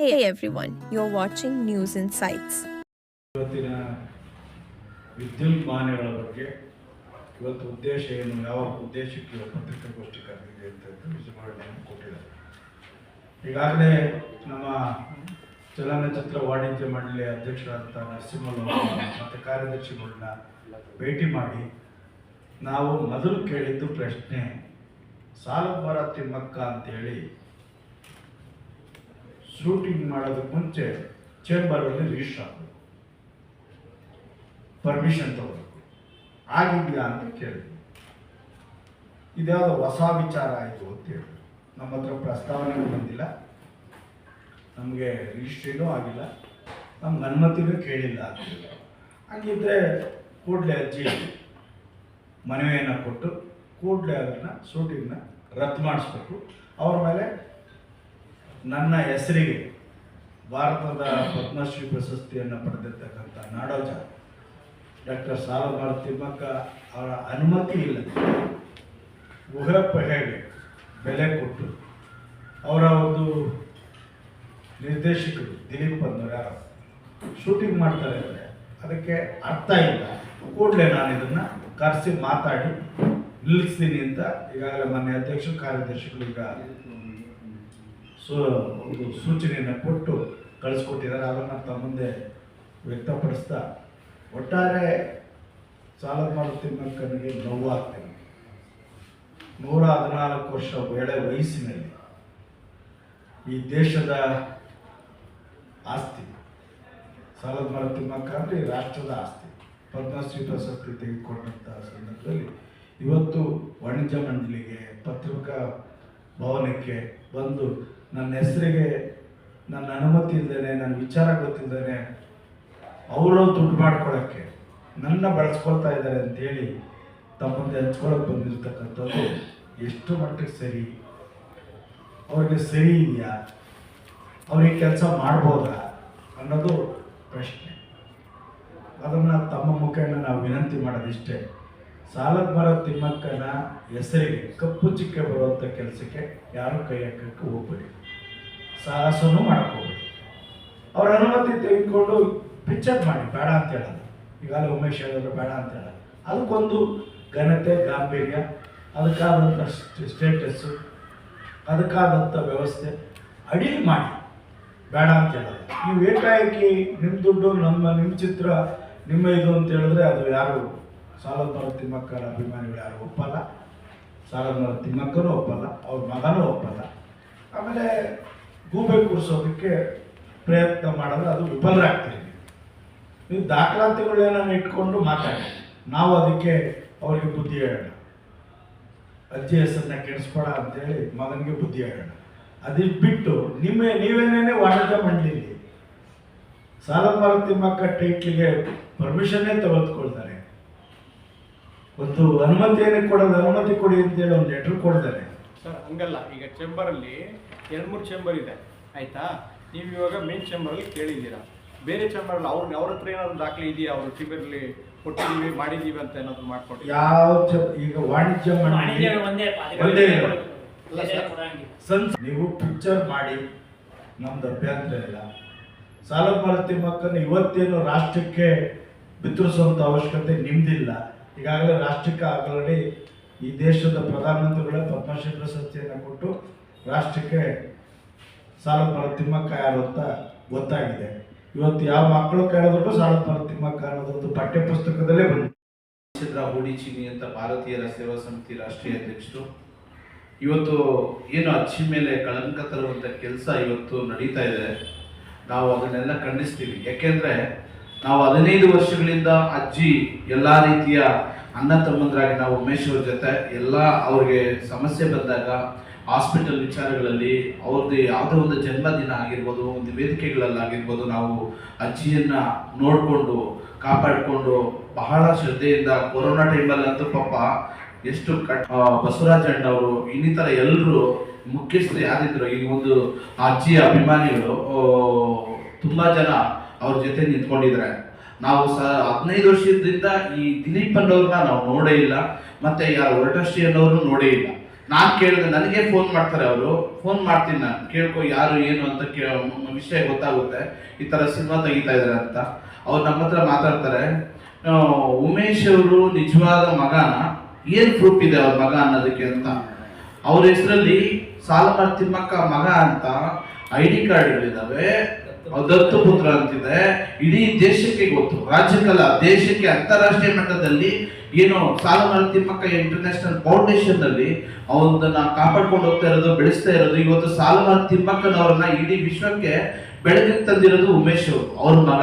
Hey everyone, you're watching News Insights. ಇವತ್ತಿನ ವಿದ್ಯುನ್ಮಾನಗಳ ಬಗ್ಗೆ ಇವತ್ತು ಉದ್ದೇಶ ಏನು ಯಾವ ಉದ್ದೇಶಕ್ಕೆ ಪತ್ರಿಕಾಗೋಷ್ಠಿ ಕರೆದಿದೆ ಅಂತ ವಿವರಣೆಯನ್ನು ಕೊಟ್ಟಿದ್ದಾರೆ ಈಗಾಗಲೇ ನಮ್ಮ ಚಲನಚಿತ್ರ ವಾಣಿಜ್ಯ ಮಂಡಳಿ ಅಧ್ಯಕ್ಷರಾದಂಥ ನರಸಿಂಹರಾವ್ ಮತ್ತು ಕಾರ್ಯದರ್ಶಿಗಳನ್ನ ಭೇಟಿ ಮಾಡಿ ನಾವು ಮೊದಲು ಕೇಳಿದ್ದು ಪ್ರಶ್ನೆ ಸಾಲು ಮರ ತಿಮ್ಮಕ್ಕ ಅಂತೇಳಿ ಶೂಟಿಂಗ್ ಮಾಡೋದಕ್ಕೆ ಮುಂಚೆ ಚೇಂಬರಲ್ಲಿ ರಿಜಿಸ್ಟರ್ ಆಗಬೇಕು. ಪರ್ಮಿಷನ್ ತಗೋಬೇಕು ಆಗಿದೆಯಾ ಅಂತ ಕೇಳಿದ್ವಿ ಇದ್ಯಾವುದೋ ಹೊಸ ವಿಚಾರ ಆಯಿತು ಅಂತ ಹೇಳಿದ್ರು ನಮ್ಮ ಹತ್ರ ಪ್ರಸ್ತಾವನೆ ಬಂದಿಲ್ಲ. ನಮಗೆ ರಿಜಿಸ್ಟ್ರಿನೂ ಆಗಿಲ್ಲ. ನಮ್ಗೆ ಅನುಮತಿನೂ ಕೇಳಿಲ್ಲ ಅಂತ ಹಾಗಿದ್ರೆ ಕೂಡಲೇ ಅಜ್ಜಿ ಮನವಿಯನ್ನು ಕೊಟ್ಟು ಕೂಡಲೇ ಅದನ್ನು ಶೂಟಿಂಗ್ನ ರದ್ದು ಮಾಡಿಸ್ಬೇಕು. ಅವ್ರ ಮೇಲೆ ನನ್ನ ಹೆಸರಿಗೆ ಭಾರತದ ಪದ್ಮಶ್ರೀ ಪ್ರಶಸ್ತಿಯನ್ನು ಪಡೆದಿರ್ತಕ್ಕಂಥ ನಾಡೋಜ ಡಾಕ್ಟರ್ ಸಾಲುಮರ ತಿಮ್ಮಕ್ಕ ಅವರ ಅನುಮತಿ ಇಲ್ಲದೆ ಊಹೆಗೆ ಬೆಲೆ ಕೊಟ್ಟು ಅವರ ಒಂದು ನಿರ್ದೇಶಕರು ದಿಲೀಪ್ ಅನ್ನೋರು ಯಾರು? ಶೂಟಿಂಗ್ ಮಾಡ್ತಾರೆ ಅಂದರೆ ಅದಕ್ಕೆ ಅರ್ಥ ಇಲ್ಲ. ಕೂಡಲೇ ನಾನು ಇದನ್ನು ಕರೆಸಿ ಮಾತಾಡಿ ನಿಲ್ಲಿಸ್ತೀನಿ ಅಂತ ಈಗಾಗಲೇ ಮಾನ್ಯ ಅಧ್ಯಕ್ಷ ಕಾರ್ಯದರ್ಶಿಗಳು ಈಗ ಸು, ಒಂದು ಸೂಚನೆಯನ್ನು ಕೊಟ್ಟು ಕಳಿಸ್ಕೊಟ್ಟಿದ್ದಾರೆ. ಅದನ್ನು ತಮ್ಮ ಮುಂದೆ ವ್ಯಕ್ತಪಡಿಸ್ತಾ ಒಟ್ಟಾರೆ ಸಾಲದ ಮಾರು ತಿಮ್ಮಕ್ಕನಿಗೆ ನೋವಾಗ್ತೇನೆ. ನೂರ ಹದಿನಾಲ್ಕು ವರ್ಷ ಎಳೆ ವಯಸ್ಸಿನಲ್ಲಿ ಈ ದೇಶದ ಆಸ್ತಿ, ಸಾಲದ ಮರ ತಿಮ್ಮಕ್ಕ ಈ ರಾಷ್ಟ್ರದ ಆಸ್ತಿ, ಪದ್ಮಶ್ರೀ ಪ್ರಶಸ್ತಿ ತೆಗೆದುಕೊಂಡಂಥ ಸಂದರ್ಭದಲ್ಲಿ ಇವತ್ತು ವಾಣಿಜ್ಯ ಮಂಡಳಿಗೆ ಪತ್ರಿಕಾ ಭವನಕ್ಕೆ ಬಂದು ನನ್ನ ಹೆಸರಿಗೆ ನನ್ನ ಅನುಮತಿ ಇಲ್ಲದೇನೆ ನನ್ನ ವಿಚಾರ ಗೊತ್ತಿಲ್ಲದೇನೆ ಅವರು ದುಡ್ಡು ಮಾಡ್ಕೊಳ್ಳೋಕ್ಕೆ ನನ್ನ ಬಳಸ್ಕೊಳ್ತಾ ಇದ್ದಾರೆ ಅಂತೇಳಿ ತಮ್ಮ ಮುಂದೆ ಹಂಚ್ಕೊಳಕ್ಕೆ ಬಂದಿರತಕ್ಕಂಥದ್ದು ಎಷ್ಟು ಮಟ್ಟಿಗೆ ಸರಿ? ಅವ್ರಿಗೆ ಸರಿ ಇದೆಯಾ? ಅವ್ರಿಗೆ ಕೆಲಸ ಮಾಡ್ಬೋದಾ ಅನ್ನೋದು ಪ್ರಶ್ನೆ. ಅದನ್ನು ತಮ್ಮ ಮುಖೇನ ನಾವು ವಿನಂತಿ ಮಾಡೋದಿಷ್ಟೇ. ಸಾಲದ ಮರ ತಿಮ್ಮಕ್ಕನ ಹೆಸರಿಗೆ ಕಪ್ಪು ಚಿಕ್ಕೆ ಬರುವಂಥ ಕೆಲಸಕ್ಕೆ ಯಾರು ಕೈ ಹಾಕಕ್ಕೆ ಹೋಗ್ಬೇಡಿ. ಸಾಹಸನೂ ಮಾಡ್ಕೋಬೇಡಿ ಅವ್ರ ಅನುಮತಿ ತೆಗೆದುಕೊಂಡು ಪಿಕ್ಚರ್ ಮಾಡಿ, ಬೇಡ ಅಂತ ಹೇಳೋದು ಈಗಾಗಲೇ ಉಮೇಶ್ ಹೇಳಿದ್ರು ಬೇಡ ಅಂತ ಹೇಳೋದು ಅದಕ್ಕೊಂದು ಘನತೆ, ಗಾಂಭೀರ್ಯ, ಅದಕ್ಕಾದಂಥ ಸ್ಟೇಟಸ್ಸು ಅದಕ್ಕಾದಂಥ ವ್ಯವಸ್ಥೆ ಅಡಿ ಮಾಡಿ. ಬೇಡ ಅಂತ ಹೇಳೋದು ನೀವು ಏಕಾಏಕಿ ನಿಮ್ಮ ದುಡ್ಡು, ನಮ್ಮ ನಿಮ್ಮ ಚಿತ್ರ, ನಿಮ್ಮ ಇದು ಅಂತ ಹೇಳಿದ್ರೆ ಅದು ಯಾರು ಸಾಲದ ಮರ ತಿಮ್ಮಕ್ಕನ ಅಭಿಮಾನಿಗಳು ಯಾರು ಒಪ್ಪಲ್ಲ. ಸಾಲದ ಮರ ತಿಮ್ಮಕ್ಕನೂ ಒಪ್ಪಲ್ಲ, ಅವ್ರ ಮಗನೂ ಒಪ್ಪಲ್ಲ. ಆಮೇಲೆ ಗೂಬೆ ಕೂರಿಸೋದಕ್ಕೆ ಪ್ರಯತ್ನ ಮಾಡಿದ್ರೆ ಅದು ವಿಫಲರಾಗ್ತೀವಿ ನೀವು. ದಾಖಲಾತಿಗಳನ್ನ ಇಟ್ಕೊಂಡು ಮಾತಾಡಿ. ನಾವು ಅದಕ್ಕೆ ಅವರಿಗೆ ಬುದ್ಧಿ ಹೇಳೋಣ. ಅಜ್ಜಿ ಹೆಸರನ್ನ ಕೆಡಿಸ್ಬೇಡ ಅಂತೇಳಿ ಮಗನಿಗೆ ಬುದ್ಧಿ ಹೇಳೋಣ. ಅದಿ ಬಿಟ್ಟು ನಿಮ್ಮ, ನೀವೇನೇನೆ ವಾಣಿಜ್ಯ ಮಂಡಳಿಲಿ ಸಾಲ ಮರ ತಿಮ್ಮಕ್ಕ ಟೈಟ್ಲಿಗೆ ಪರ್ಮಿಷನ್ನೇ ತೆಗೆದುಕೊಳ್ತಾರೆ. ಒಂದು ಅನುಮತಿ ಏನಕ್ಕೆ ಕೊಡೋದು, ಅನುಮತಿ ಕೊಡಿ ಅಂತೇಳಿ ಒಂದು ಲೆಟ್ರ್ ಕೊಡ್ತಾರೆ. ಸರ್ ಹಂಗಲ್ಲ. ಈಗ ಚೇಂಬರಲ್ಲಿ ಎರಡು ಮೂರು ಚೇಂಬರ್ ಇದೆ. ಆಯ್ತಾ? ನೀವು ಇವಾಗ ಮೇನ್ ಚೇಂಬರಲ್ಲಿ ಕೇಳಿದ್ದೀರಾ. ಬೇರೆ ಚೇಂಬರಲ್ಲಿ ಅವ್ರ ಅವ್ರ ಹತ್ರ ಏನಾದ್ರು ದಾಖಲೆ ಇದೆಯಾ? ಅವರು ಟಿವಿಯಲ್ಲಿ ಕೊಟ್ಟಿದ್ದೀವಿ ಮಾಡಿದ್ದೀವಿ ಅಂತ ಏನಾದ್ರು ಮಾಡಿಕೊಟ್ಟು ಯಾವ ಈಗ ವಾಣಿಜ್ಯ ಒಂದೇ. ನೀವು ಪಿಕ್ಚರ್ ಮಾಡಿ. ನಮ್ದು ಅಭ್ಯಂತರ ಇಲ್ಲ. ಸಾಲ ಪಾಲತಿ ಮಕ್ಕಳನ್ನು ಇವತ್ತೇನು ರಾಷ್ಟ್ರಕ್ಕೆ ಬಿತ್ತರಿಸುವಂಥ ಅವಶ್ಯಕತೆ ನಿಮ್ದಿಲ್ಲ. ಈಗಾಗಲೇ ರಾಷ್ಟ್ರಕ್ಕೆ ಆಲ್ರೆಡಿ ಈ ದೇಶದ ಪ್ರಧಾನಮಂತ್ರಿಗಳೇ ಪದ್ಮಶ್ರೀ ಪ್ರಶಸ್ತಿಯನ್ನು ಕೊಟ್ಟು ರಾಷ್ಟ್ರಕ್ಕೆ ಸಾಲ ಮರ ತಿಮ್ಮಕ್ಕ ಯಾರು ಅಂತ ಗೊತ್ತಾಗಿದೆ. ಇವತ್ತು ಯಾವ ಮಕ್ಕಳು ಕೇಳಿದ್ರು ಸಾಲ ಮರ ತಿಮ್ಮಕ್ಕ ಅನ್ನೋದೊಂದು ಪಠ್ಯ ಪುಸ್ತಕದಲ್ಲೇ ಹೂಡಿಚಿನಿ ಅಂತ ಭಾರತೀಯರ ಸೇವಾ ಸಮಿತಿ ರಾಷ್ಟ್ರೀಯ ಅಧ್ಯಕ್ಷರು, ಇವತ್ತು ಏನು ಅಚ್ಚಿ ಮೇಲೆ ಕಳಂಕ ತರುವಂಥ ಕೆಲಸ ಇವತ್ತು ನಡೀತಾ ಇದೆ. ನಾವು ಅದನ್ನೆಲ್ಲ ಖಂಡಿಸ್ತೀವಿ. ಯಾಕೆಂದ್ರೆ ನಾವು ಹದಿನೈದು ವರ್ಷಗಳಿಂದ ಅಜ್ಜಿ ಎಲ್ಲ ರೀತಿಯ ಅಣ್ಣ ತಮ್ಮಂದ್ರಾಗಿ ನಾವು ಉಮೇಶ್ ಅವ್ರ ಜೊತೆ ಎಲ್ಲ ಅವ್ರಿಗೆ ಸಮಸ್ಯೆ ಬಂದಾಗ ಹಾಸ್ಪಿಟಲ್ ವಿಚಾರಗಳಲ್ಲಿ ಅವ್ರದ್ದು ಯಾವುದೇ ಒಂದು ಜನ್ಮದಿನ ಆಗಿರ್ಬೋದು, ಒಂದು ವೇದಿಕೆಗಳಲ್ಲಾಗಿರ್ಬೋದು, ನಾವು ಅಜ್ಜಿಯನ್ನ ನೋಡಿಕೊಂಡು ಕಾಪಾಡಿಕೊಂಡು ಬಹಳ ಶ್ರದ್ಧೆಯಿಂದ ಕೊರೋನಾ ಟೈಮಲ್ಲಂತೂ ಪಾಪ ಎಷ್ಟು ಕಟ್ ಬಸವರಾಜ್ ಬಸವರಾಜ ಅಣ್ಣವರು ಇನ್ನಿತರ ಎಲ್ಲರೂ ಮುಖ್ಯಸ್ಥರು ಯಾರಿದ್ರು ಈ ಒಂದು ಅಜ್ಜಿಯ ಅಭಿಮಾನಿಗಳು ತುಂಬಾ ಜನ ಅವ್ರ ಜೊತೆ ನಿಂತ್ಕೊಂಡಿದ್ದಾರೆ. ನಾವು ಸ ಹದಿನೈದು ವರ್ಷದಿಂದ ಈ ದಿಲೀಪ್ ಅನ್ನೋರ್ನ ನಾವು ನೋಡೇ ಇಲ್ಲ, ಮತ್ತೆ ಯಾರು ಹೊರಟಶ್ರೀ ಅನ್ನೋರು ನೋಡೇ ಇಲ್ಲ. ನಾನು ಕೇಳಿದೆ, ನನಗೆ ಫೋನ್ ಮಾಡ್ತಾರೆ ಅವರು. ಫೋನ್ ಮಾಡ್ತೀನಿ ನಾನು. ಕೇಳ್ಕೊ, ಯಾರು, ಏನು ಅಂತ ಕೇ ವಿಷಯ ಗೊತ್ತಾಗುತ್ತೆ. ಈ ಥರ ಸಿನಿಮಾ ತೆಗಿತಾ ಇದ್ದಾರೆ ಅಂತ. ಅವ್ರು ನಮ್ಮ ಹತ್ರ ಮಾತಾಡ್ತಾರೆ ಉಮೇಶ್ ಅವರು ನಿಜವಾದ ಮಗನ? ಏನು ಪ್ರೂಫ್ ಇದೆ ಅವ್ರ ಮಗ ಅನ್ನೋದಕ್ಕೆ ಅಂತ? ಅವ್ರ ಹೆಸರಲ್ಲಿ ಸಾಲ ತಿಮ್ಮಕ್ಕ ಮಗ ಅಂತ ಐ ಡಿ ಕಾರ್ಡ್ಗಳಿದ್ದಾವೆ ದತ್ತು ಪುತ್ರ ಅಂತಿದೆ. ಇಡೀ ದೇಶಕ್ಕೆ ಗೊತ್ತು. ರಾಜ್ಯಕ್ಕಲ್ಲ ದೇಶಕ್ಕೆ ಅಂತಾರಾಷ್ಟ್ರೀಯ ಮಟ್ಟದಲ್ಲಿ ಏನು ಸಾಲಮರ ತಿಮ್ಮಕ್ಕ ಇಂಟರ್ನ್ಯಾಷನಲ್ ಫೌಂಡೇಶನ್ ಅಲ್ಲಿ ಅವನ್ನ ಕಾಪಾಡ್ಕೊಂಡು ಹೋಗ್ತಾ ಇರೋದು, ಬೆಳೆಸ್ತಾ ಇರೋದು, ಇವತ್ತು ಸಾಲಮರ ತಿಮ್ಮಕ್ಕನವ್ರನ್ನ ಇಡೀ ವಿಶ್ವಕ್ಕೆ ಬೆಳಕಿಗೆ ತಂದಿರೋದು ಉಮೇಶ್ ಅವರು, ಅವ್ರ ಮಗ.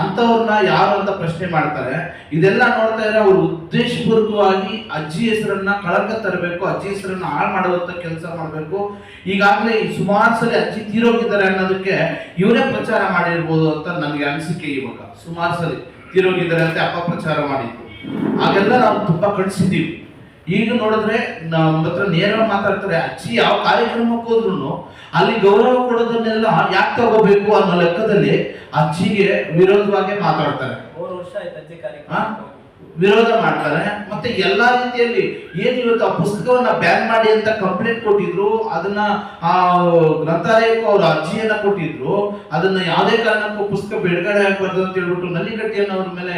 ಅಂಥವ್ರನ್ನ ಯಾರು ಅಂತ ಪ್ರಶ್ನೆ ಮಾಡ್ತಾರೆ. ಇದೆಲ್ಲ ನೋಡ್ತಾ ಇದ್ರೆ ಅವ್ರು ಉದ್ದೇಶಪೂರ್ವಕವಾಗಿ ಅಜ್ಜಿ ಹೆಸರನ್ನ ಕಳಂಕ ತರಬೇಕು, ಅಜ್ಜಿ ಹೆಸರನ್ನ ಹಾಳು ಮಾಡುವಂತ ಕೆಲಸ ಮಾಡಬೇಕು. ಈಗಾಗಲೇ ಸುಮಾರು ಸಲ ಅಜ್ಜಿ ತೀರೋಗಿದ್ದಾರೆ ಅನ್ನೋದಕ್ಕೆ ಇವರೇ ಪ್ರಚಾರ ಮಾಡಿರ್ಬೋದು ಅಂತ ನನಗೆ ಅನಿಸಿಕೆ ಇವಾಗ ಸುಮಾರು ಸಲ ತೀರೋಗಿದ್ದಾರೆ ಅಂತ ಅಪ್ಪ ಪ್ರಚಾರ ಮಾಡಿದ್ರು. ಹಾಗೆಲ್ಲ ನಾವು ತುಂಬಾ ಕಳಿಸಿದ್ದೀವಿ ಈಗ ನೋಡಿದ್ರೆ ನಮ್ಮ ಹತ್ರ ನೇರ ಮಾತಾಡ್ತಾರೆ ಅಜ್ಜಿ ಯಾವ ಕಾರ್ಯಕ್ರಮಕ್ಕೆ ಹೋದ್ರು ಅಲ್ಲಿ ಗೌರವ ಕೊಡೋದನ್ನೆಲ್ಲ ಯಾಕೆ ತಗೋಬೇಕು ಅನ್ನೋ ಲೆಕ್ಕದಲ್ಲಿ ಅಜ್ಜಿಗೆ ವಿರೋಧವಾಗಿ ಮಾತಾಡ್ತಾರೆ. ವಿರೋಧ ಮಾಡ್ತಾರೆ. ಮತ್ತೆ ಎಲ್ಲಾ ರೀತಿಯಲ್ಲಿ ಏನು ಇವತ್ತು ಆ ಪುಸ್ತಕವನ್ನ ಬ್ಯಾನ್ ಮಾಡಿ ಅಂತ ಕಂಪ್ಲೇಂಟ್ ಕೊಟ್ಟಿದ್ರು, ಅದನ್ನ ಆ ಗ್ರಂಥಾಲಯಕ್ಕೂ ಅವರು ಅರ್ಜಿಯನ್ನ ಕೊಟ್ಟಿದ್ರು, ಅದನ್ನ ಯಾವುದೇ ಕಾರಣಕ್ಕೂ ಪುಸ್ತಕ ಬಿಡುಗಡೆ ಆಗಬಾರ್ದು ಅಂತ ಹೇಳ್ಬಿಟ್ಟು ನಲ್ಲಿಕಟ್ಟಿಯನ್ನು ಅವ್ರ ಮೇಲೆ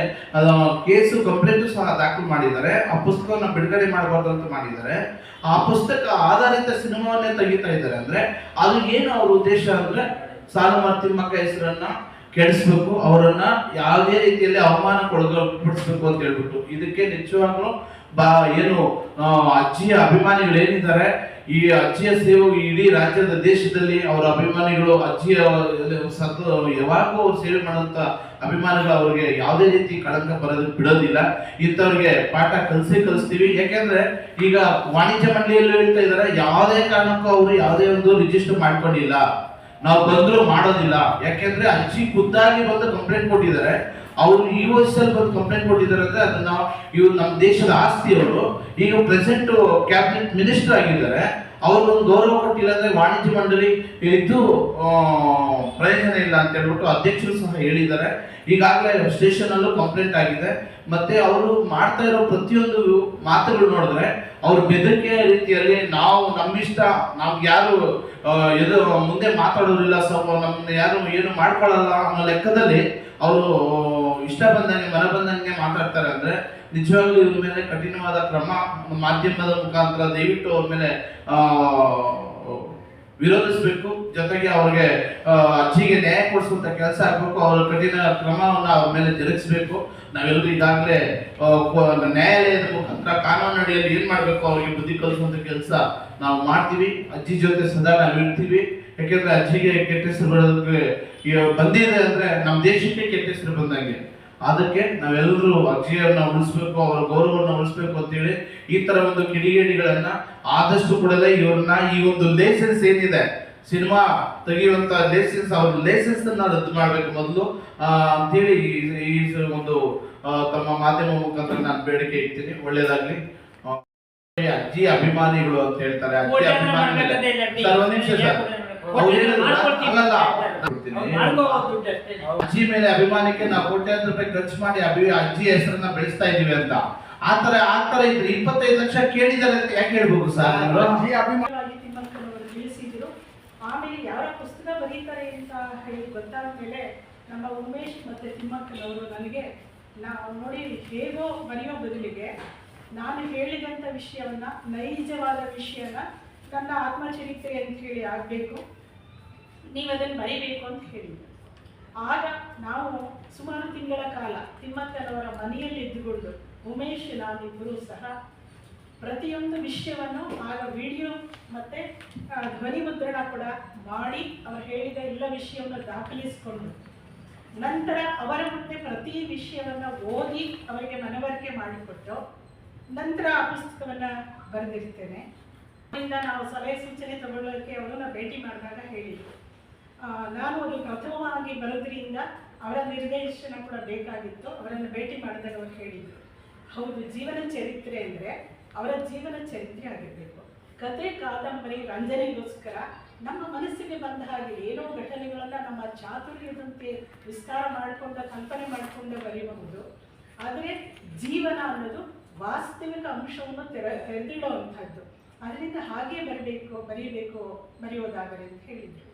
ಕೇಸು ಕಂಪ್ಲೇಂಟು ಸಹ ದಾಖಲು ಮಾಡಿದ್ದಾರೆ. ಆ ಪುಸ್ತಕವನ್ನ ಬಿಡುಗಡೆ ಮಾಡಬಾರ್ದು ಅಂತ ಮಾಡಿದ್ದಾರೆ. ಆ ಪುಸ್ತಕ ಆಧಾರಿತ ಸಿನಿಮಾವನ್ನೇ ತೆಗಿತಾ ಇದ್ದಾರೆ ಅಂದ್ರೆ, ಅದು ಏನು ಅವ್ರ ಉದ್ದೇಶ ಅಂದ್ರೆ ಸಾಲುಮರ ಮಕ್ಕ ಹೆಸರನ್ನ ಕೆಡಿಸ್ಬೇಕು, ಅವರನ್ನ ಯಾವುದೇ ರೀತಿಯಲ್ಲಿ ಅವಮಾನಕ್ಕೊಳಪಡಿಸ್ಬೇಕು ಅಂತ ಹೇಳ್ಬಿಟ್ಟು. ಇದಕ್ಕೆ ನಿಜವಾಗ್ಲೂ ಬಾ, ಏನು ಅಜ್ಜಿಯ ಅಭಿಮಾನಿಗಳು ಏನಿದ್ದಾರೆ, ಈ ಅಜ್ಜಿಯ ಸೇವೆ ಇಡೀ ರಾಜ್ಯದ ದೇಶದಲ್ಲಿ ಅವರ ಅಭಿಮಾನಿಗಳು, ಅಜ್ಜಿಯ ಸತ್ ಯಾವಾಗೂ ಅವ್ರು ಸೇವೆ ಮಾಡುವಂತ ಅಭಿಮಾನಿಗಳು ಅವ್ರಿಗೆ ಯಾವುದೇ ರೀತಿ ಕಳಂಕ ಬರೋದಕ್ಕೆ ಬಿಡೋದಿಲ್ಲ. ಇಂಥವ್ರಿಗೆ ಪಾಠ ಕಲಿಸಿ ಕಲಿಸ್ತೀವಿ. ಯಾಕೆಂದ್ರೆ ಈಗ ವಾಣಿಜ್ಯ ಮಂಡಳಿಯಲ್ಲಿ ಹೇಳ್ತಾ ಇದ್ದಾರೆ, ಯಾವುದೇ ಕಾರಣಕ್ಕೂ ಅವರು ಯಾವುದೇ ಒಂದು ರಿಜಿಸ್ಟರ್ ಮಾಡ್ಕೊಂಡಿಲ್ಲ. ನಾವು ಬಂದ್ರು ಮಾಡೋದಿಲ್ಲ. ಯಾಕೆಂದ್ರೆ ಅಜ್ಜಿ ಖುದ್ದಾಗಿ ಬಂದು ಕಂಪ್ಲೇಂಟ್ ಕೊಟ್ಟಿದ್ದಾರೆ. ಅವರು ಈ ವಯಸ್ಸಲ್ಲಿ ಬಂದು ಕಂಪ್ಲೇಂಟ್ ಕೊಟ್ಟಿದ್ದಾರೆ ಅಂದ್ರೆ ಅದನ್ನ ಇವ್ರು ನಮ್ಮ ದೇಶದ ಆಸ್ತಿಯವರು. ಈಗ ಪ್ರೆಸೆಂಟ್ ಕ್ಯಾಬಿನೆಟ್ ಮಿನಿಸ್ಟರ್ ಆಗಿದ್ದಾರೆ. ಅವ್ರಿಗೊಂದು ಗೌರವ ಕೊಟ್ಟಿಲ್ಲ ಅಂದ್ರೆ ವಾಣಿಜ್ಯ ಮಂಡಳಿ ಇದ್ದು ಪ್ರಯೋಜನ ಇಲ್ಲ ಅಂತ ಹೇಳ್ಬಿಟ್ಟು ಅಧ್ಯಕ್ಷರು ಸಹ ಹೇಳಿದ್ದಾರೆ. ಈಗಾಗಲೇ ಸ್ಟೇಷನ್ ಅಲ್ಲೂ ಕಂಪ್ಲೇಂಟ್ ಆಗಿದೆ. ಮತ್ತೆ ಅವರು ಮಾಡ್ತಾ ಇರೋ ಪ್ರತಿಯೊಂದು ಮಾತುಗಳು ನೋಡಿದ್ರೆ, ಅವ್ರ ಬೆದರಿಕೆ ರೀತಿಯಲ್ಲಿ ನಾವು ನಮ್ಮಿಷ್ಟ, ನಮ್ಗೆ ಯಾರು ಎದು ಮುಂದೆ ಮಾತಾಡೋದಿಲ್ಲ ಸ್ವಲ್ಪ ನಮ್ಮನ್ನ ಯಾರು ಏನು ಮಾಡ್ಕೊಳ್ಳಲ್ಲ ಅನ್ನೋ ಲೆಕ್ಕದಲ್ಲಿ ಅವರು ಇಷ್ಟ ಬಂದಂಗೆ, ಮನ ಬಂದಂಗೆ ಮಾತಾಡ್ತಾರೆ ಅಂದ್ರೆ ನಿಜವಾಗ್ಲೂ ಇವ್ರ ಮೇಲೆ ಕಠಿಣವಾದ ಕ್ರಮ ಮಾಧ್ಯಮದ ಮುಖಾಂತರ ದಯವಿಟ್ಟು ಅವ್ರ ಮೇಲೆ ವಿರೋಧಿಸ್ಬೇಕು. ಜೊತೆಗೆ ಅವ್ರಿಗೆ ಅಜ್ಜಿಗೆ ನ್ಯಾಯ ಕೊಡಿಸುವಂತ ಕೆಲಸ ಆಗ್ಬೇಕು. ಅವ್ರ ಕಠಿಣ ಕ್ರಮವನ್ನು ಅವ್ರ ಮೇಲೆ ಜರುಗಿಸಬೇಕು ನಾವೆಲ್ಲರೂ ಈಗಾಗಲೇ ನ್ಯಾಯಾಲಯದ ಮುಖಾಂತರ ಕಾನೂನು ಅಡಿಯಲ್ಲಿ ಏನ್ ಮಾಡ್ಬೇಕು? ಅವ್ರಿಗೆ ಬುದ್ಧಿ ಕಲಿಸುವಂತ ಕೆಲಸ ನಾವು ಮಾಡ್ತೀವಿ. ಅಜ್ಜಿ ಜೊತೆ ಸದಾ ನಾವು ಇರ್ತೀವಿ ಯಾಕೆಂದ್ರೆ ಅಜ್ಜಿಗೆ ಕೆಟ್ಟ ಹೆಸರು ಬರೋದಕ್ಕೆ ಬಂದಿದೆ ಅಂದ್ರೆ ನಮ್ಮ ದೇಶಕ್ಕೆ ಕೆಟ್ಟ ಹೆಸರು ಬಂದಂಗೆ. ಅದಕ್ಕೆ ನಾವೆಲ್ಲರೂ ಅಜ್ಜಿಯನ್ನ ಉಳಿಸ್ಬೇಕು ಅವರ ಗೌರವವನ್ನ ಉಳಿಸ್ಬೇಕು ಅಂತೇಳಿ ಈ ತರ ಒಂದು ಕಿಡಿಗೇಡಿಗಳನ್ನ ಆದಷ್ಟು ಕೂಡಲೇ ಇವ್ರನ್ನ ಈ ಒಂದು ಲೈಸೆನ್ಸ್ ಏನಿದೆ ಸಿನಿಮಾ ತೆಗೆಯುವಂತ ಲೈಸೆನ್ಸ್ ಅವ್ರ ಲೈಸೆನ್ಸ್ ಅನ್ನ ರದ್ದು ಮಾಡ್ಬೇಕು ಮೊದಲು. ಅಂತೇಳಿ ಈ- ಒಂದು ತಮ್ಮ ಮಾಧ್ಯಮ ಮುಖಾಂತರ ನಾನು ಬೇಡಿಕೆ ಇಡ್ತೀನಿ. ಒಳ್ಳೇದಾಗ್ಲಿ. ಅಜ್ಜಿ ಅಭಿಮಾನಿಗಳು ಅಂತ ಹೇಳ್ತಾರೆ. ಅಜ್ಜಿ ಅಭಿಮಾನಿಗಳು. ಸರ್ ಒಂದ್ ನಿಮಿಷ ಸರ್. ಅಜ್ಜಿ ಮೇಲೆ ಅಭಿಮಾನಕ್ಕೆ ನಾವು ಕೋಟ್ಯಾಂತರ ರೂಪಾಯಿ ಖರ್ಚು ಮಾಡಿ ಅಭಿ ಅಜ್ಜಿ ಹೆಸರನ್ನ ಬೆಳೆಸ್ತಾ ಇದೀವಿ ಅಂತ. ಆತರ ಆತರ ಇದ್ರೆ ಇಪ್ಪತ್ತೈದು ಲಕ್ಷ ಕೇಳಿದಾರೆ ಅಂತ ಯಾಕೆ ಹೇಳ್ಬೇಕು ಸರ್ ಆಮೇಲೆ ಯಾರ ಪುಸ್ತಕ ಬರೀತಾರೆ ಅಂತ ಹೇಳಿ ಗೊತ್ತಾದ ಮೇಲೆ ನಮ್ಮ ಉಮೇಶ್ ಮತ್ತೆ ತಿಮ್ಮಕ್ಕನವರು ನನಗೆ ನಾವು ನೋಡಿ ಹೇಗೋ ಬರೆಯೋ ಬದಲಿಗೆ ನಾನು ಹೇಳಿದಂಥ ವಿಷಯವನ್ನ ನೈಜವಾದ ವಿಷಯನ ನನ್ನ ಆತ್ಮಚರಿತ್ರೆ ಅಂತ ಹೇಳಿ ಆಗಬೇಕು. ನೀವು ಅದನ್ನು ಬರೀಬೇಕು ಅಂತ ಹೇಳಿದ್ರು. ಆಗ ನಾವು ಸುಮಾರು ತಿಂಗಳ ಕಾಲ ತಿಮ್ಮಕ್ಕನವರ ಮನೆಯಲ್ಲಿ ಇದ್ದುಕೊಂಡು ಉಮೇಶ್ ನಾವಿಬ್ಬರೂ ಸಹ ಪ್ರತಿಯೊಂದು ವಿಷಯವನ್ನು ಆಗ ವಿಡಿಯೋ ಮತ್ತೆ ಧ್ವನಿ ಮುದ್ರಣ ಕೂಡ ಮಾಡಿ ಅವರು ಹೇಳಿದ ಎಲ್ಲ ವಿಷಯವನ್ನು ದಾಖಲಿಸಿಕೊಂಡು ನಂತರ ಅವರ ಮುಂದೆ ಪ್ರತಿ ವಿಷಯವನ್ನು ಓದಿ ಅವರಿಗೆ ಮನವರಿಕೆ ಮಾಡಿಕೊಟ್ಟು ನಂತರ ಆ ಪುಸ್ತಕವನ್ನು ಬರೆದಿರ್ತೇನೆ. ನಾವು ಸಲಹೆ ಸೂಚನೆ ತಗೊಳ್ಳೋಕ್ಕೆ ಅವರನ್ನ ಭೇಟಿ ಮಾಡಿದಾಗ ಹೇಳಿದ್ರು. ನಾನು ಒಂದು ಪ್ರಥಮವಾಗಿ ಬರೋದ್ರಿಂದ ಅವರ ನಿರ್ದೇಶನ ಕೂಡ ಬೇಕಾಗಿತ್ತು, ಅವರನ್ನು ಭೇಟಿ ಮಾಡಿದಾಗ ಅವ್ರು ಹೇಳಿದರು. ಹೌದು, ಜೀವನ ಚರಿತ್ರೆ ಅಂದರೆ ಅವರ ಜೀವನ ಚರಿತ್ರೆ ಆಗಿರಬೇಕು. ಕತೆ ಕಾದಂಬರಿ, ರಂಜನೆಗೋಸ್ಕರ ನಮ್ಮ ಮನಸ್ಸಿಗೆ ಬಂದ ಹಾಗೆ ಏನೋ ಘಟನೆಗಳನ್ನು ನಮ್ಮ ಚಾತುರ್ಯದಂತೆ ವಿಸ್ತಾರ ಮಾಡಿಕೊಂಡ, ಕಲ್ಪನೆ ಮಾಡಿಕೊಂಡು ಬರೆಯಬಹುದು ಆದರೆ ಜೀವನ ಅನ್ನೋದು ವಾಸ್ತವಿಕ ಅಂಶವನ್ನು ತೆರ ತೆರೆದಿಡುವಂಥದ್ದು ಅದರಿಂದ ಹಾಗೆ ಬರಬೇಕು, ಬರೀಬೇಕು, ಬರೆಯೋದಾಗಲಿ ಅಂತ ಹೇಳಿದರು.